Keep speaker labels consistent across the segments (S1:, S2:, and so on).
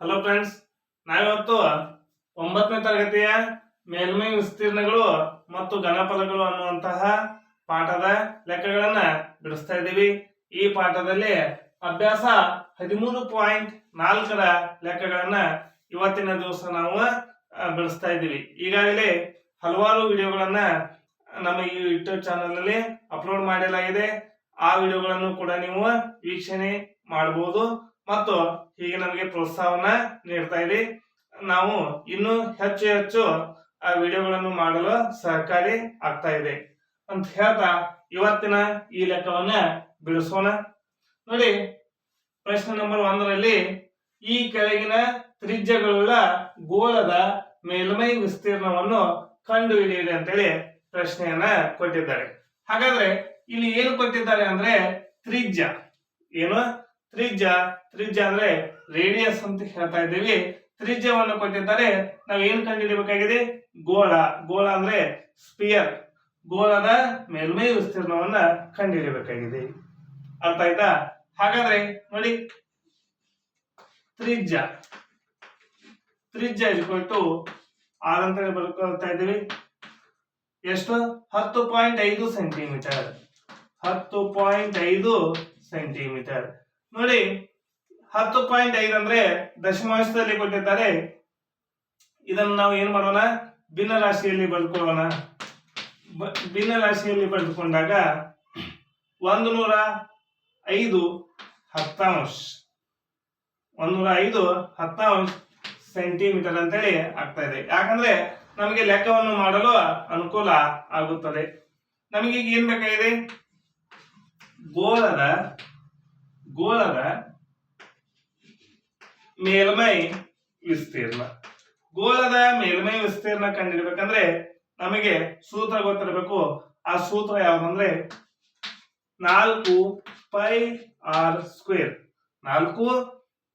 S1: Hello friends ನಾವಿವತ್ತು ಒಂಬತ್ತನೇ ತರಗತಿಯ ಮೇಲ್ಮೈ ವಿಸ್ತೀರ್ಣಗಳು ಮತ್ತು ಘನಫಲಗಳು ಅನ್ನುವಂತಹ ಪಾಠದ ಲೆಕ್ಕಗಳನ್ನ ಬಿಡಿಸ್ತಾ ಇದ್ದೀವಿ. ಈ ಪಾಠದಲ್ಲಿ ಅಭ್ಯಾಸ ಹದಿಮೂರು ಪಾಯಿಂಟ್ ನಾಲ್ಕರ ಲೆಕ್ಕಗಳನ್ನ ಇವತ್ತಿನ ದಿವಸ ನಾವು ಬಿಡಿಸ್ತಾ ಇದ್ದೀವಿ. ಈಗಾಗಲೇ ಹಲವಾರು ವಿಡಿಯೋಗಳನ್ನ ನಮ್ಮ ಈ ಯೂಟ್ಯೂಬ್ ಚಾನಲ್ ಅಲ್ಲಿ ಅಪ್ಲೋಡ್ ಮಾಡಲಾಗಿದೆ. ಆ ವಿಡಿಯೋಗಳನ್ನು ಕೂಡ ನೀವು ವೀಕ್ಷಣೆ ಮಾಡಬಹುದು ಮತ್ತು ಹೀಗೆ ನಮಗೆ ಪ್ರೋತ್ಸಾಹವನ್ನ ನೀಡ್ತಾ ಇದೆ ನಾವು ಇನ್ನೂ ಹೆಚ್ಚು ಹೆಚ್ಚು ಆ ವಿಡಿಯೋಗಳನ್ನು ಮಾಡಲು ಸಹಕಾರಿ ಆಗ್ತಾ ಇದೆ. ಅಂತ ಹೇಳ್ತಾ ಇವತ್ತಿನ ಈ ಲೆಕ್ಕವನ್ನ ಬಿಡಿಸೋಣ. ನೋಡಿ, ಪ್ರಶ್ನೆ ನಂಬರ್ ಒಂದರಲ್ಲಿ, ಈ ಕೆಳಗಿನ ತ್ರಿಜ್ಯಗಳುಳ್ಳ ಗೋಳದ ಮೇಲ್ಮೈ ವಿಸ್ತೀರ್ಣವನ್ನು ಕಂಡುಹಿಡಿಯಿರಿ ಅಂತೇಳಿ ಪ್ರಶ್ನೆಯನ್ನ ಕೊಟ್ಟಿದ್ದಾರೆ. ಹಾಗಾದ್ರೆ ಇಲ್ಲಿ ಏನು ಕೊಟ್ಟಿದ್ದಾರೆ ಅಂದ್ರೆ ತ್ರಿಜ್ಯ. ಏನು? ತ್ರಿಜ್ಯ ತ್ರಿಜ್ಯ ಅಂದ್ರೆ ರೇಡಿಯಸ್ ಅಂತ ಹೇಳ್ತಾ ಇದ್ದೀವಿ. ತ್ರಿಜ್ಯವನ್ನು ಕೊಟ್ಟಿದ್ದಾರೆ. ನಾವು ಏನ್ ಕಂಡುಹಿಡಿಯಬೇಕಾಗಿದೆ? ಗೋಳ. ಗೋಳ ಅಂದ್ರೆ ಸ್ಪಿಯರ್ ಗೋಳದ ಮೇಲ್ಮೈ ವಿಸ್ತೀರ್ಣವನ್ನ ಕಂಡುಹಿಡಿಯಬೇಕಾಗಿದೆ. ಅರ್ಥ ಆಯ್ತಾ? ಹಾಗಾದ್ರೆ ನೋಡಿ. ತ್ರಿಜ್ಯ. ತ್ರಿಜ್ಯ ಇಟ್ಕೊಟ್ಟು ಆರ್ ಅಂತ ಬರ್ಕೊಳ್ತಾ ಇದ್ದೀವಿ. ಎಷ್ಟು? ಹತ್ತು ಪಾಯಿಂಟ್ ಐದು ಸೆಂಟಿಮೀಟರ್ ಹತ್ತು ಪಾಯಿಂಟ್ ಐದು ಸೆಂಟಿಮೀಟರ್ ನೋಡಿ, ಹತ್ತು ಪಾಯಿಂಟ್ ಐದು ಅಂದ್ರೆ ದಶಮಾಂಶದಲ್ಲಿ ಕೊಟ್ಟಿದ್ದಾರೆ. ಇದನ್ನು ನಾವು ಏನ್ ಮಾಡೋಣ? ಭಿನ್ನ ರಾಶಿಯಲ್ಲಿ ಬರೆದುಕೊಳ್ಳೋಣ ಭಿನ್ನ ರಾಶಿಯಲ್ಲಿ ಬರೆದುಕೊಂಡಾಗ ಒಂದು ನೂರ ಐದು ಹತ್ತಾಂಶ ಒಂದೂರ ಐದು ಹತ್ತಾಂಶ ಸೆಂಟಿಮೀಟರ್ ಅಂತೇಳಿ ಆಗ್ತಾ ಇದೆ. ಯಾಕಂದ್ರೆ ನಮಗೆ ಲೆಕ್ಕವನ್ನು ಮಾಡಲು ಅನುಕೂಲ ಆಗುತ್ತದೆ. ನಮಗೆ ಏನ್ ಬೇಕಾಗಿದೆ? ಗೋಳದ ಗೋಳದ ಮೇಲ್ಮೈ ವಿಸ್ತೀರ್ಣ. ಗೋಳದ ಮೇಲ್ಮೈ ವಿಸ್ತೀರ್ಣ ಕಂಡಿಡಬೇಕಂದ್ರೆ ನಮಗೆ ಸೂತ್ರ ಗೊತ್ತಿರಬೇಕು. ಆ ಸೂತ್ರ ಯಾವ್ದಂದ್ರೆ ನಾಲ್ಕು ಪೈ ಆರ್ ಸ್ಕ್ವೇರ್. ನಾಲ್ಕು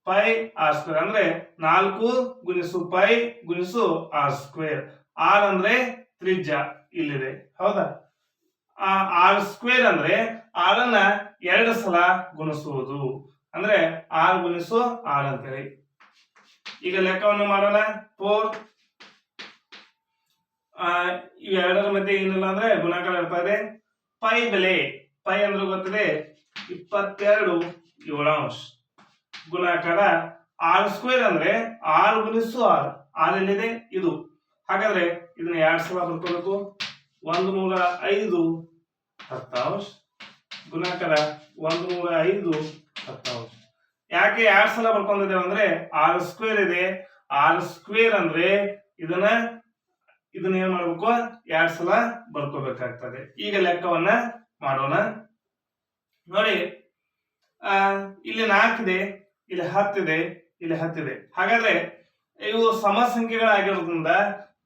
S1: ಪೈ ಆರ್ ಸ್ಕ್ವೇರ್ ಅಂದ್ರೆ ನಾಲ್ಕು ಗುಣಿಸು ಪೈ ಗುಣಿಸು ಆರ್ ಸ್ಕ್ವೇರ್. ಆರ್ ಅಂದ್ರೆ ತ್ರಿಜ್ಯ ಇಲ್ಲಿದೆ. ಹೌದಾ? ಆ ಆರ್ ಸ್ಕ್ವೇರ್ ಅಂದ್ರೆ ಆರ್ ಅನ್ನ ಎರಡು ಸಲ ಗುಣಿಸುವುದು. ಅಂದ್ರೆ ಆರ್ ಗುಣಿಸು ಆರ್ ಅಂತೇಳಿ. ಈಗ ಲೆಕ್ಕವನ್ನು ಮಾಡೋಣ. ಫೋರ್ ಇವೆರಡರ ಮಧ್ಯೆ ಏನಿಲ್ಲ ಅಂದ್ರೆ ಗುಣಾಕಾರ ಇರ್ತಾ ಇದೆ. ಪೈ ಬೆಲೆ. ಪೈ ಅಂದ್ರೆ ಗೊತ್ತಿದೆ ಇಪ್ಪತ್ತೆರಡು ಏಳಾಂಶ ಗುಣಾಕಾರ ಆರ್ ಸ್ಕ್ವೇರ್ ಅಂದ್ರೆ ಆರು ಗುಣಿಸು ಆರ್. ಆರ್ ಎಲ್ಲಿದೆ? ಇದು. ಹಾಗಾದ್ರೆ ಇದನ್ನ ಎರಡು ಸಲ ಬರ್ಕೋಬೇಕು. ಒಂದು ನೂರ ಐದು ಹತ್ತಾಂಶ. ಗುಣಾಕಾರ ಒಂದು ನೂರ ಐದು ಹತ್ತು. ಯಾಕೆ ಎರಡ್ ಸಲ ಬರ್ಕೊಂಡಿದ್ದೇವೆ ಅಂದ್ರೆ ಆರ್ ಸ್ಕ್ವೇರ್ ಇದೆ. ಆರ್ ಸ್ಕ್ವೇರ್ ಅಂದ್ರೆ ಇದನ್ನ ಇದನ್ನ ಏನ್ ಮಾಡ್ಬೇಕು? ಎರಡ್ ಸಲ ಬರ್ಕೋಬೇಕಾಗ್ತದೆ. ಈಗ ಲೆಕ್ಕವನ್ನ ಮಾಡೋಣ. ನೋಡಿ, ಆ, ಇಲ್ಲಿ ನಾಲ್ಕಿದೆ ಇಲ್ಲಿ ಹತ್ತಿದೆ ಇಲ್ಲಿ ಹತ್ತಿದೆ ಹಾಗಾದ್ರೆ ಇವು ಸಮ ಸಂಖ್ಯೆಗಳಾಗಿರೋದ್ರಿಂದ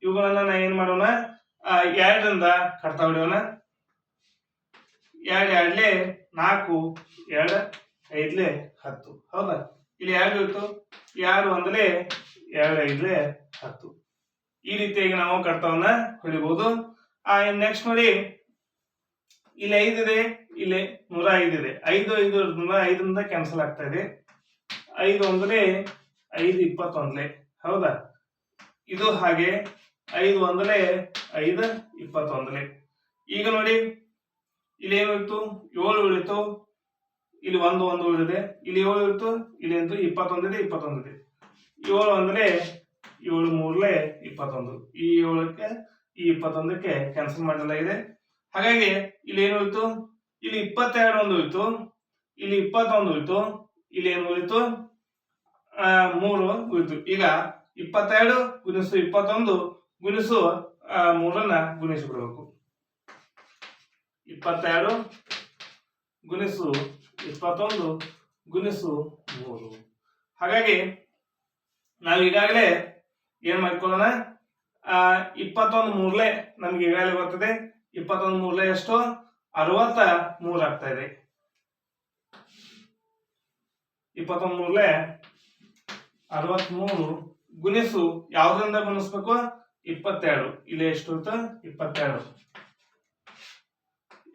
S1: ಇವುಗಳನ್ನ ನಾ ಏನ್ ಮಾಡೋಣ? ಎರಡರಿಂದ ಕಟ್ತಾ ಹೊಡೆಯೋಣ ಎರಡು ಎರಡ್ಲೆ ನಾಲ್ಕು ಎರಡು ಐದ್ಲೆ ಹತ್ತು. ಹೌದಾ? ಇಲ್ಲಿ ಎರಡು ಇತ್ತು. ಯಾರು ಒಂದಲೇ ಎರಡು ಐದ್ಲೆ ಹತ್ತು. ಈ ರೀತಿಯಾಗಿ ನಾವು ಕಡ್ತವನ್ನ ಹೊಡಿಬಹುದು ಆ ನೆಕ್ಸ್ಟ್ ನೋಡಿ. ಇಲ್ಲಿ ಐದಿದೆ ಇಲ್ಲಿ ನೂರ ಐದಿದೆ ಐದು ಐದು ಐದರಿಂದ ಕ್ಯಾನ್ಸಲ್ ಆಗ್ತಾ ಇದೆ. ಐದು ಒಂದಲೇ ಐದು ಇಪ್ಪತ್ತೊಂದಲೇ. ಹೌದಾ? ಇದು ಹಾಗೆ ಐದು ಒಂದಲೇ ಐದು ಇಪ್ಪತ್ತೊಂದಲೇ. ಈಗ ನೋಡಿ. ಇಲ್ಲಿ ಏನಿತ್ತು ಏಳು ಉಳಿತು. ಇಲ್ಲಿ ಒಂದು ಒಂದು ಉಳಿದಿದೆ. ಇಲ್ಲಿ ಏಳು ಇತ್ತು ಇಲ್ಲಿ ಎಂಟು ಇಪ್ಪತ್ತೊಂದಿದೆ ಇಪ್ಪತ್ತೊಂದಿದೆ ಏಳು ಅಂದ್ರೆ ಏಳು ಮೂರಲೇ ಇಪ್ಪತ್ತೊಂದು. ಈ ಏಳಕ್ಕೆ, ಈ ಇಪ್ಪತ್ತೊಂದಕ್ಕೆ ಕ್ಯಾನ್ಸಲ್ ಮಾಡಲಾಗಿದೆ ಹಾಗಾಗಿ, ಇಲ್ಲಿ ಏನು ಉಳಿತು? ಇಲ್ಲಿ ಇಪ್ಪತ್ತೆರಡು ಒಂದು ಉಳಿತು. ಇಲ್ಲಿ ಇಪ್ಪತ್ತೊಂದು ಉಳಿತು. ಇಲ್ಲಿ ಏನು ಉಳಿತು? ಮೂರು ಉಳಿತು. ಈಗ ಇಪ್ಪತ್ತೆರಡು ಗುಣಿಸು ಇಪ್ಪತ್ತೊಂದು, ಗುಣಿಸು ಮೂರನ್ನ ಗುಣಿಸಿಬಿಡ್ಬೇಕು. ಇಪ್ಪತ್ತೆರಡು ಗುಣಿಸು ಇಪ್ಪತ್ತೊಂದು ಗುಣಿಸು ಮೂರು. ಹಾಗಾಗಿ ನಾವು ಈಗಾಗಲೇ ಏನ್ ಮಾಡ್ಕೊಳ್ಳೋಣ? ಇಪ್ಪತ್ತೊಂದು ಮೂರ್ಲೆ ನಮ್ಗೆ ಈಗಾಗಲೇ ಗೊತ್ತಿದೆ. ಇಪ್ಪತ್ತೊಂದು ಮೂರ್ಲೆ ಎಷ್ಟು? ಅರವತ್ತ ಮೂರ್ ಆಗ್ತಾ ಇದೆ. ಇಪ್ಪತ್ತೊಂದು ಮೂರ್ಲೆ ಅರವತ್ಮೂರು ಗುಣಿಸು ಯಾವ್ದ್ರಿಂದ ಗುಣಿಸ್ಬೇಕು? ಇಪ್ಪತ್ತೆರಡು. ಇಲ್ಲಿ ಎಷ್ಟು ಇತ್ತು ಇಪ್ಪತ್ತೆರಡು.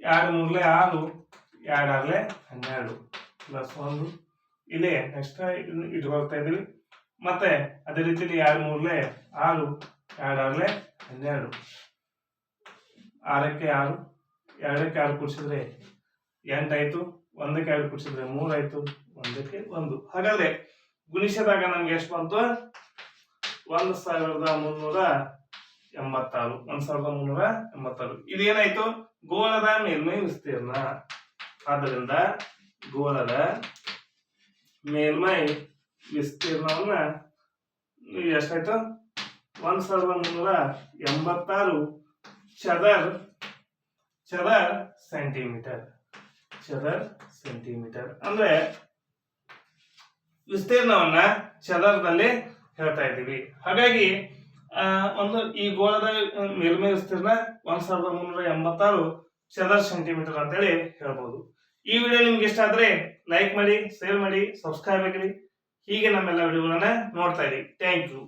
S1: ಎರಡು ಮೂರಲೆ ಆರು, ಎರಡು ಆರ್ಲೆ ಹನ್ನೆರಡು. ಪ್ಲಸ್ ಒಂದು. ಇಲ್ಲಿ ನೆಕ್ಸ್ಟ್ ಇಟ್ಕೊಳ್ತಾ ಇದ್ದೀವಿ. ಮತ್ತೆ ಅದೇ ರೀತಿಲಿ ಎರಡು ಮೂರಲೆ ಆರು, ಎರಡು ಹನ್ನೆರಡು. ಆರಕ್ಕೆ ಆರು, ಎರಡಕ್ಕೆ ಆರು ಕೂಡಿಸಿದ್ರೆ ಎಂಟಾಯಿತು ಒಂದಕ್ಕೆ ಎರಡು ಕೂಡಿಸಿದ್ರೆ ಮೂರಾಯಿತು ಒಂದಕ್ಕೆ ಒಂದು. ಹಾಗಾದ್ರೆ ಗುಣಿಸಿದಾಗ ನಮ್ಗೆ ಎಷ್ಟು ಬಂತು? ಒಂದು ಸಾವಿರದ ಮುನ್ನೂರ ಎಂಬತ್ತಾರು, ಒಂದ್ ಸಾವಿರದ ಮುನ್ನೂರ ಎಂಬತ್ತಾರು. ಇದೇನಾಯ್ತು ಗೋಳದ ಮೇಲ್ಮೈ ವಿಸ್ತೀರ್ಣ. ಆದ್ದರಿಂದ ಗೋಳದ ಮೇಲ್ಮೈ ವಿಸ್ತೀರ್ಣವನ್ನ ಎಷ್ಟಾಯ್ತು? ಒಂದ್ ಸಾವಿರದ ಮುನ್ನೂರ ಎಂಬತ್ತಾರು ಚದರ್ ಚದರ್ ಸೆಂಟಿಮೀಟರ್. ಚದರ್ ಸೆಂಟಿಮೀಟರ್. ಅಂದ್ರೆ ವಿಸ್ತೀರ್ಣವನ್ನ ಚದರದಲ್ಲಿ ಹೇಳ್ತಾ ಇದ್ದೀವಿ. ಹಾಗಾಗಿ ಒಂದು ಈ ಗೋಳದ ಮೇಲ್ಮೈ ವಿಸ್ತೀರ್ಣ ಒಂದ್ ಸಾವಿರದ ಮುನ್ನೂರ ಎಂಬತ್ತಾರು ಚದರ್ ಸೆಂಟಿಮೀಟರ್ ಅಂತೇಳಿ ಹೇಳ್ಬೋದು. ಈ ವಿಡಿಯೋ ನಿಮ್ಗೆ ಇಷ್ಟ ಆದ್ರೆ ಲೈಕ್ ಮಾಡಿ ಶೇರ್ ಮಾಡಿ ಸಬ್ಸ್ಕ್ರೈಬ್ ಆಗಿರಿ ಹೀಗೆ ನಮ್ಮೆಲ್ಲ ವಿಡಿಯೋಗಳನ್ನ ನೋಡ್ತಾ ಇರಿ. Thank you